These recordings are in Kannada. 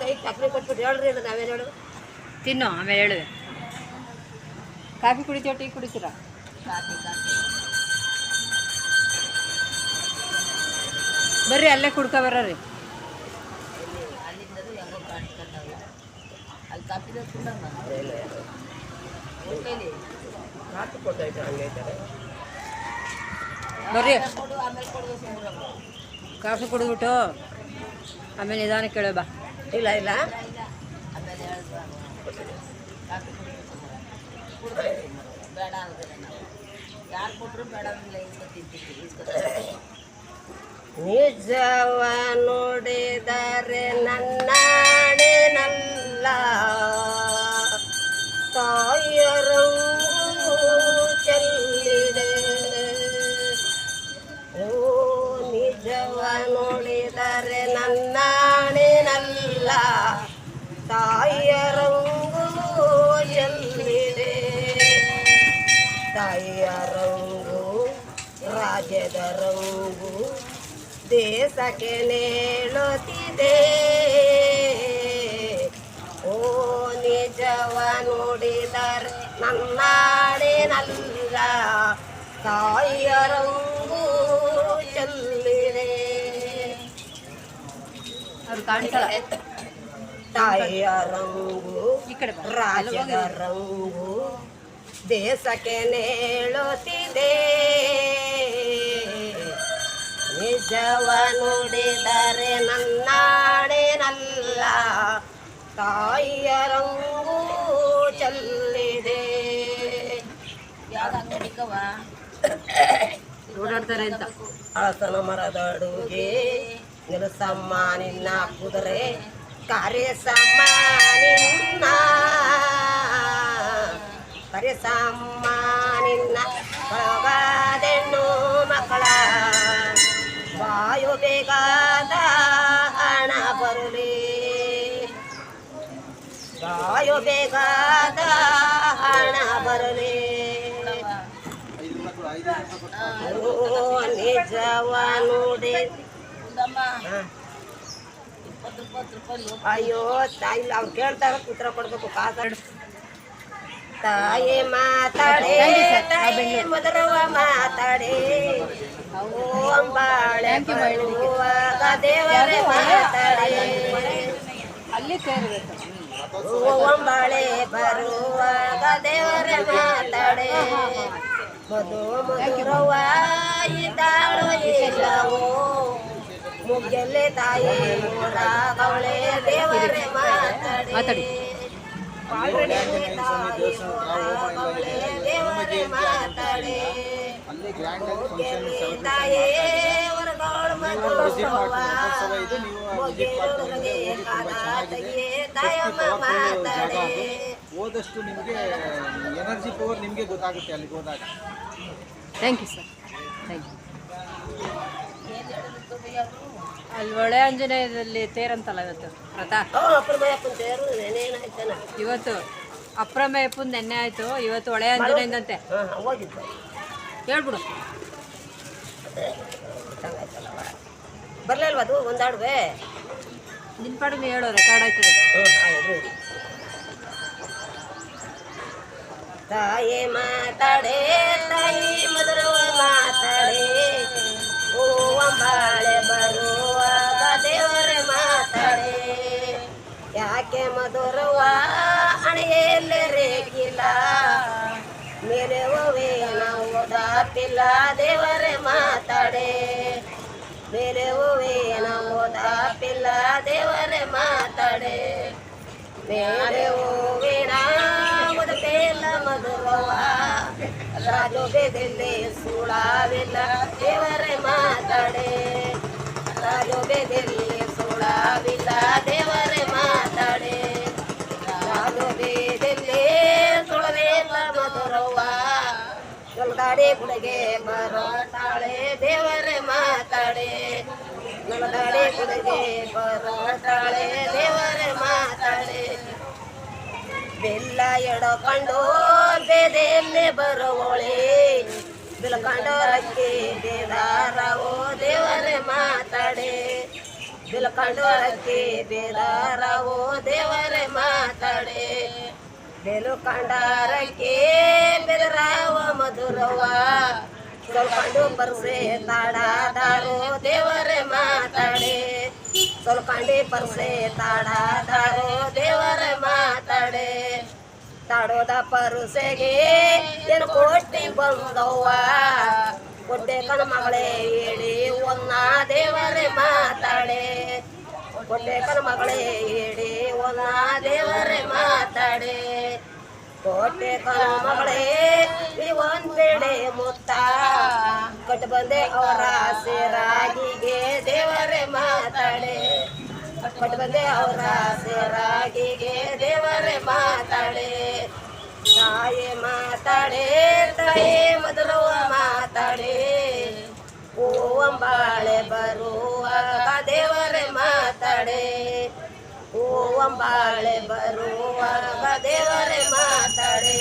ಕೈ ಕಾಫಿ ಕೊಟ್ಬಿಟ್ಟು ಹೇಳ್ರಿ ಇಲ್ಲ ನಾವೇನು ಹೇಳೋದು? ತಿನ್ನು ಆಮೇಲೆ ಹೇಳುವೆ. ಕಾಫಿ ಕುಡಿತೀವ ಟೀ ಕುಡಿತೀರಾ? Coffee coffee. ಬರ್ರಿ ಅಲ್ಲೇ ಕುಡ್ಕೊ ಬರ್ರಿ. ಹೆಂಗೋ ಅಲ್ಲಿ ಹೋಟೆಲಿ ಕಾಫಿ ಹಂಗೆ ಬರ್ರಿ. ಕಾಫಿ ಕುಡಿದ್ಬಿಟ್ಟು ಆಮೇಲೆ ನಿಧಾನ ಕೇಳೋ ಬಾ. ಇಲ್ಲ ಇಲ್ಲ. ಬೇಡ ನಿಜವ ನೋಡಿದರೆ ನನ್ನಾಣೆ ತಾಯರಂಗೂ ಚೆಲ್ಲಿದೆ ತಾಯಿಯ ರಂಗು ರಾಜ್ಯದ ರಂಗು ದೇಶಕ್ಕೆ ನೇಳುತ್ತಿದೆ ಓ ನಿಜವ ನೋಡಿದರೆ ನನ್ನಾಡಿನಲ್ಲ ತಾಯಿಯ ರಂಗು ಚೆಲ್ಲಿದೆ ಅವ್ರು ಕಾಣಿಸಲ್ಲ ತಾಯಿಯ ರಂಗು. ರಾಜ್ಯದ ರಂಗು ದೇಶಕ್ಕೆ ನೇಳುತ್ತಿದೆ ನಿಜವ ನುಡಿದರೆ ನನ್ನಾಡೆನಲ್ಲ ತಾಯಿಯ ರಂಗು ಚೆಲ್ಲಿದೆ ಯಾವ್ದು ಅಂಗಡಿಕವ ಓಡಾಡ್ತಾರೆ ಅಂತ ಹಳಸನ ಮರದ ಅಡುಗೆ ನಿಲ್ಸಮ್ಮ ನಿನ್ನ ಕುದುರೆ ಕಾರ್ಯಸಮ್ಮ ನಿನ್ನ ಕರೆಸಮ್ಮ ನಿನ್ನ ಒಳಗಾದೆಣ್ಣು ಮಕ್ಕಳ ವಾಯು ಬೇಕಾದ ಹಣ ಬರಲಿ ವಾಯು ಬೇಕಾದ ಹಣ ಬರಲಿ ಓ ನಿಜವ ನೋಡಿ ಅಯ್ಯೋ ತಾಯಿ ಅವ್ರು ಕೇಳ್ತಾರ ಉತ್ತರ ಕೊಡ್ಬೇಕು ಕಾಸ. ತಾಯಿ ಮಾತಾಡೆ ತಾಯಿ ಮಧುರವ ಮಾತಾಡೆ. ಬರುವಾಗ ದೇವರೇ ಮಾತಾಡೆ. ಅಲ್ಲಿ ಓಂಬಾಳೆ ಬರುವಾಗ ದೇವರೇ ಮಾತಾಡೆ. ಮಧು ಮಧುರವ ಇದ್ದಾಳು ಇಲ್ಲವೋ ಮುಗ್ಗೆಲೆ ತಾಯಿ ಮೂರಾಗವಳೆ ದೇವರೇ ಮಾತಾಡಿ. ದೇವರೇ ಮಾತಾಡೆ. ತಾಯೇ ಜಾಗ ಅದು. ಹೋದಷ್ಟು ನಿಮಗೆ ಎನರ್ಜಿ ಪವರ್ ನಿಮಗೆ ಗೊತ್ತಾಗುತ್ತೆ ಅಲ್ಲಿಗೆ ಹೋದಾಗ. Thank you sir thank you ಅಲ್ಲಿ ಒಳೆ ಆಂಜನೇಯದಲ್ಲಿ ತೇರಂತಲ್ಲ ಇವತ್ತು? ನೆನೇನಾಯ್ತಾನ ಇವತ್ತು ಅಪ್ರಮೇಯಪ್ಪನ ನೆನ್ನೆ ಆಯಿತು ಇವತ್ತು ಒಳೆ ಆಂಜನೇಯದಂತೆ ಹೇಳ್ಬಿಡು. ಬರಲಿಲ್ವ ಅದು ಒಂದಾಡುವೆ ನಿನ್ನ ಪಾಡು ನೀವು ಹೇಳು ರೆಕಾರ್ಡ್ ಆಯ್ತದೆ ತಾಯೇ ಮಾತಾಡೇ ತಾಯಿ ಮಧುರವ ಮಧುರವ ಅಣೆಯಲ್ಲೇ ರೇಗಿಲ್ಲ ಮೇಲೆ ಹೋವೆ ನಾವು ಓದಾಪಿಲ್ಲ ದೇವರೇ ಮಾತಾಡೆ ಮೇಲೆ ಹೋವೆ ನಾವು ಓದಾಪಿಲ್ಲ ದೇವರೇ ಮಾತಾಡೆ ಮೇಲೆ ಹೂವಿನ ಮುದಪೇಲ ಮಧುರವ ರಾಜು ಬೆದೆಲ್ಲೆ ಸುಳಾವಿಲ್ಲ ದೇವರೇ ಮಾತಾಡೆ ಮಾತಾಡಿ ಕುಡಗೆ ಬರತಾಳೆ, ದೇವರೇ ಮಾತಾಡೆ. ನಮ್ಮ ದಾಡೆ ಗುಡಗೆ ಬರತಾಳೆ, ದೇವರೇ ಮಾತಾಡೆ. ಬೆಲ್ಲ ಎಡಕೊಂಡು ಬೇದೆಯಲ್ಲೇ ಬರುವಳೆ ಬಿಲ್ಕಂಡೋರಕ್ಕೆ ಬೇದಾರವೋ, ದೇವರೇ ಮಾತಾಡೆ. ಬಿಲ್ಕಂಡೋರಕ್ಕೆ ಬೇದಾರವೋ, ದೇವರ ಮಾತಾಡೆ. ಬೇಲು ಕಂಡಾರಕ್ಕೆ ಬೆದರಾವ ಮಧುರವ ಸೊಲ್ಕೊಂಡು ಬರ್ಸೆ ತಾಡಾದಾರು ದೇವರೇ ಮಾತಾಡೆ. ಸೊಲ್ಕಂಡಿ ತಾಡ ತಾಡಾದಾರು ದೇವರೇ ಮಾತಾಡೆ. ತಾಡೋದ ಪರುಸೆಗೆ ಏನು ಕೋಟಿ ಬಂದವ್ವ. ಕೊಟ್ಟೆ ಕಣ ಮಗಳೇ ಹೇಳಿ ಒನ್ನ ದೇವರೇ ಮಾತಾಡೆ. ಕಣ ಮಗಳೇ ಹೇಳಿ ಒನ್ನ ದೇವರೇ ಮಾತಾಡೆ. ಕೋಟೆ ಕಣ ಮಗಳೇ ಒಂದ್ ಬೇಡೆ ಮುತ್ತ. ಕಟ್ ಬಂದೆ ಅವರ ಸೇರಾಗಿಗೆ ದೇವರೇ ಮಾತಾಡೆ. ಕಟ್ ಬಂದೆ ಅವರ ಸೇರಾಗಿಗೆ ದೇವರೇ ಮಾತಾಡೆ. ತಾಯಿ ಮಾತಾಡೆ, ತಾಯಿ ಮೊದಲುವ ಮಾತಾಡೆ. ಓ ಅಂಬಾಳೆ ದೇವರೇ ಮಾತಾಡೆ ಹೂವಂಬಾಳೆ ಬರುವಾಗ ದೇವರೇ ಮಾತಾಡೆ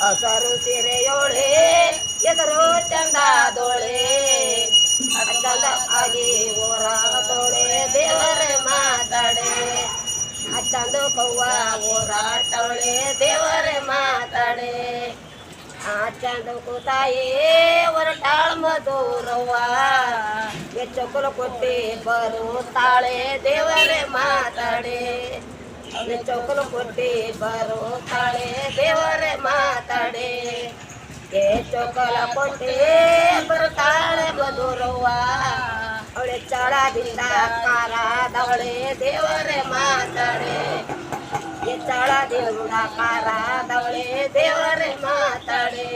ಹಸರು ಸೀರೆಯೋಳೆ ಎದರು ಚಂದದೋಳೆ ಚಂದ ಆಗಿ ಓರಾಟೋಳೆ ದೇವರೇ ಮಾತಾಡೆ ಚಂದ ಕವ್ವ ಓರಾಟೋಳೆ चांद कोताये वरटाळ मधुरवा हे चकोल कोते बरो ताळे देवरे माताडे अरे चकोल कोते बरो ताळे देवरे माताडे हे चकोल कोते बरो ताळे मधुरवा अरे चाळा दिला कारा दवळे देवरे माताडे पितळा देवडा पारा दवळे देवर माताडे.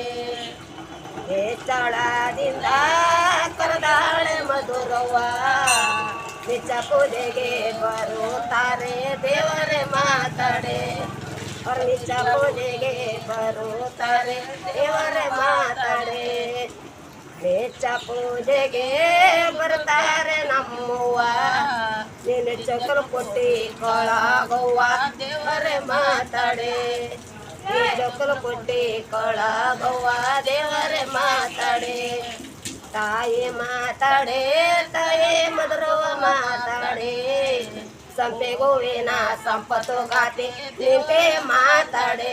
हे तळा दिंदा करदाळ मधुरवा. तिचा पुढे गे बरो तारे देवर माताडे. परमिचा पुढे गे बरो तारे देवर माताडे. ನಿಜ ಪೂಜೆಗೆ ಬರ್ತಾರೆ ನಮ್ಮವ್ವ ನೀನು ಚಕ್ಕಲು ಕೊಟ್ಟಿ ಕೊಳಗವ್ವ ದೇವರೇ ಮಾತಾಡೆ ನೀ ಚಕ್ಕಲು ಕೊಟ್ಟಿ ಕೊಳಗವ್ವ ದೇವರೇ ಮಾತಾಡೆ ತಾಯಿ ಮಾತಾಡೆ ತಾಯಿ ಮಧುರವ ಮಾತಾಡೆ ಸಂಪೆ ಗೋವಿನ ಸಂಪತ್ತು ಗಾತಿ ನಿಂತೆ ಮಾತಾಡೆ